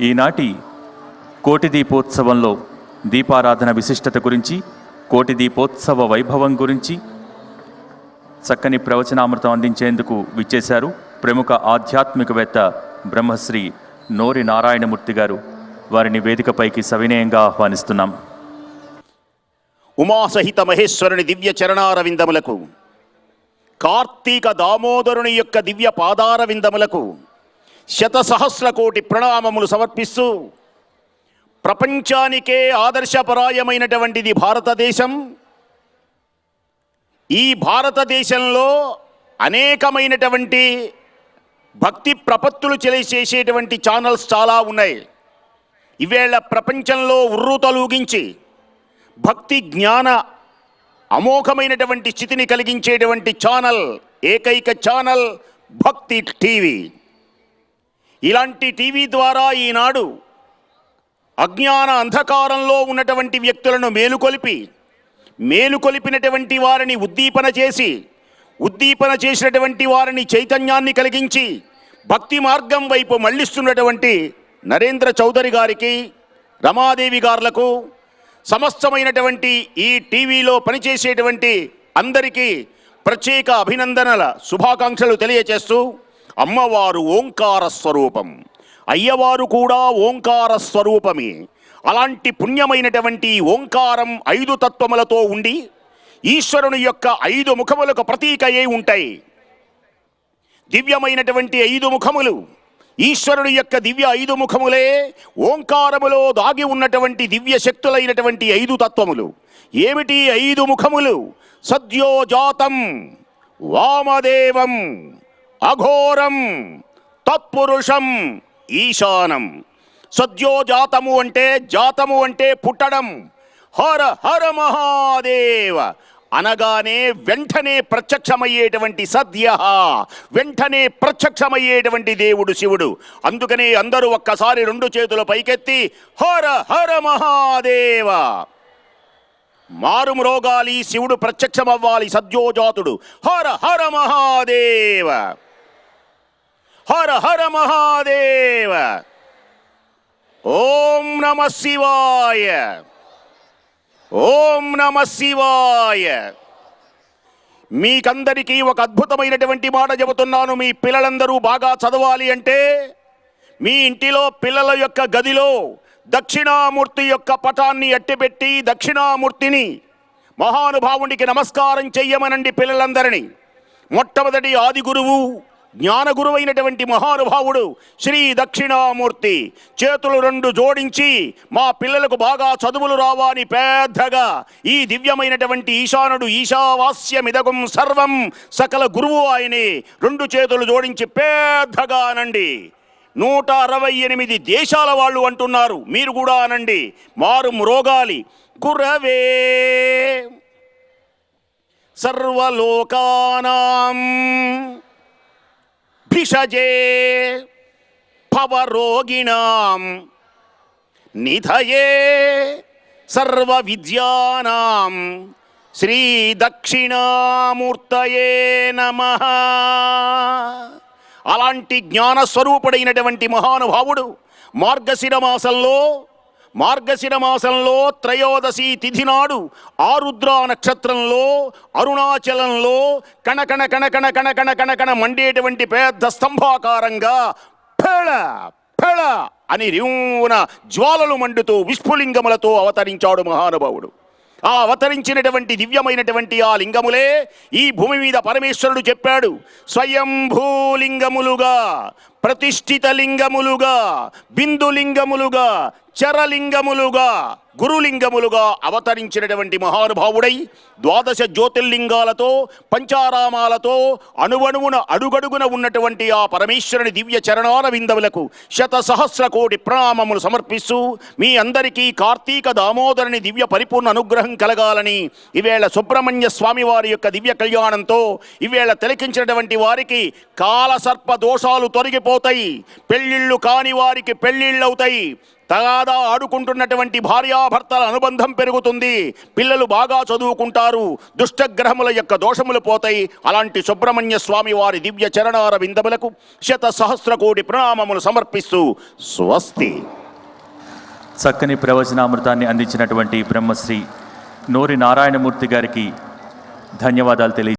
ఈనాటి కోటి దీపోత్సవంలో దీపారాధన విశిష్టత గురించి కోటి దీపోత్సవ వైభవం గురించి చక్కని ప్రవచనామృతం అందించేందుకు విచ్చేశారు ప్రముఖ ఆధ్యాత్మికవేత్త బ్రహ్మశ్రీ నోరి నారాయణమూర్తి గారు. వారిని వేదికపైకి సవినయంగా ఆహ్వానిస్తున్నాం. ఉమాసహిత మహేశ్వరుని దివ్య చరణారవిందములకు కార్తీక దామోదరుని యొక్క దివ్య పాదారవిందములకు శత సహస్ర కోటి ప్రణామములు సమర్పిస్తూ ప్రపంచానికే ఆదర్శపరాయమైనటువంటిది భారతదేశం. ఈ భారతదేశంలో అనేకమైనటువంటి భక్తి ప్రపత్తులు చేసేటువంటి ఛానల్స్ చాలా ఉన్నాయి. ఇవేళ ప్రపంచంలో ఉర్రు తలూగించి భక్తి జ్ఞాన అమోఘమైనటువంటి స్థితిని కలిగించేటువంటి ఛానల్ ఏకైక ఛానల్ భక్తి టీవీ. ఇలాంటి టీవీ ద్వారా ఈనాడు అజ్ఞాన అంధకారంలో ఉన్నటువంటి వ్యక్తులను మేలుకొలిపి మేలుకొలిపినటువంటి వారిని ఉద్దీపన చేసి ఉద్దీపన చేసినటువంటి వారిని చైతన్యాన్ని కలిగించి భక్తి మార్గం వైపు మళ్ళిస్తున్నటువంటి నరేంద్ర చౌదరి గారికి రమాదేవి గారులకు సమస్తమైనటువంటి ఈ టీవీలో పనిచేసేటువంటి అందరికీ ప్రత్యేక అభినందనల శుభాకాంక్షలు తెలియచేస్తూ అమ్మవారు ఓంకార స్వరూపం. అయ్యవారు కూడా ఓంకార స్వరూపమే. అలాంటి పుణ్యమైనటువంటి ఓంకారం ఐదు తత్వములతో ఉండి ఈశ్వరుని యొక్క ఐదు ముఖములకు ప్రతీక అయి ఉంటాయి. దివ్యమైనటువంటి ఐదు ముఖములు ఈశ్వరుని యొక్క దివ్య ఐదు ముఖములే ఓంకారములో దాగి ఉన్నటువంటి దివ్య శక్తులైనటువంటి ఐదు తత్వములు. ఏమిటి ఐదు ముఖములు? సద్యోజాతం వామదేవం. అఘోరం తత్పురుషం ఈశానం. సద్యోజాతము అంటే జాతము అంటే పుట్టడం. హర హర మహాదేవ. అనగానే వెంటనే ప్రత్యక్షమయ్యేటువంటి సద్య. వెంటనే ప్రత్యక్షమయ్యేటువంటి దేవుడు శివుడు. అందుకనే అందరూ ఒక్కసారి రెండు చేతుల పైకెత్తి హర హర మహాదేవ. మారుమ్రోగాలి శివుడు ప్రత్యక్షమవ్వాలి సద్యోజాతుడు. హర హర మహాదేవ. హర హర మహాదేవ. ఓం నమ శివాయ. ఓం నమ శివాయ. మీకందరికీ ఒక అద్భుతమైనటువంటి మాట చెబుతున్నాను. మీ పిల్లలందరూ బాగా చదవాలి అంటే మీ ఇంటిలో పిల్లల యొక్క గదిలో దక్షిణామూర్తి యొక్క పటాన్ని అట్టిపెట్టి దక్షిణామూర్తిని మహానుభావునికి నమస్కారం చెయ్యమనండి పిల్లలందరినీ. మొట్టమొదటి ఆది గురువు జ్ఞాన గురువైనటువంటి మహానుభావుడు శ్రీ దక్షిణామూర్తి చేతులు రెండు జోడించి మా పిల్లలకు బాగా చదువులు రావాని పెద్దగా ఈ దివ్యమైనటువంటి ఈశానుడు ఈశావాస్యమిదగం సర్వం సకల గురువు ఆయనే. రెండు చేతులు జోడించి పెద్దగా అనండి. నూట అరవై ఎనిమిది దేశాల వాళ్ళు అంటున్నారు. మీరు కూడా అనండి. మారు మ్రోగాలి గురవే. సర్వలోకానాం. భిషజే పవరోగిణాం నిధయే సర్వ విద్యానాం శ్రీ దక్షిణామూర్తయే నమ. అలాంటి జ్ఞానస్వరూపుడైనటువంటి మహానుభావుడు మార్గశిర మాసంలో మార్గశిర మాసంలో త్రయోదశి తిథి నాడు ఆరుద్ర నక్షత్రంలో అరుణాచలంలో కణకణ కణకణ కణకణ కణకణ మండేటువంటి పెద్ద స్తంభాకారంగా ఫెళ ఫెళ అని రివున జ్వాలలు మండుతూ విస్ఫులింగములతో అవతరించాడు మహానుభావుడు. ఆ అవతరించినటువంటి దివ్యమైనటువంటి ఆ లింగములే ఈ భూమి మీద పరమేశ్వరుడు చెప్పాడు స్వయంభూలింగములుగా ప్రతిష్ఠిత లింగములుగా బిందులింగములుగా చరలింగములుగా గురులింగములుగా అవతరించినటువంటి మహానుభావుడై ద్వాదశ జ్యోతిర్లింగాలతో పంచారామాలతో అణువణువున అడుగడుగున ఉన్నటువంటి ఆ పరమేశ్వరుని దివ్య చరణాల విందవులకు శత సహస్ర కోటి ప్రణామములు సమర్పిస్తూ మీ అందరికీ కార్తీక దామోదరుని దివ్య పరిపూర్ణ అనుగ్రహం కలగాలని ఈవేళ సుబ్రహ్మణ్య స్వామి వారి యొక్క దివ్య కళ్యాణంతో ఈవేళ తిలకించినటువంటి వారికి కాలసర్ప దోషాలు తొలగిపోతాయి. పెళ్ళిళ్ళు కాని వారికి పెళ్ళిళ్ళవుతాయి. తగాదా ఆడుకుంటున్నటువంటి భార్యాభర్తల అనుబంధం పెరుగుతుంది. పిల్లలు బాగా చదువుకుంటారు. దుష్టగ్రహముల యొక్క దోషములు పోతాయి. అలాంటి సుబ్రహ్మణ్య స్వామి వారి దివ్య చరణార విందములకు శత సహస్ర కోటి ప్రణామములు సమర్పిస్తూ స్వస్తి. చక్కని ప్రవచనామృతాన్ని అందించినటువంటి బ్రహ్మశ్రీ నూరి నారాయణమూర్తి గారికి ధన్యవాదాలు తెలియ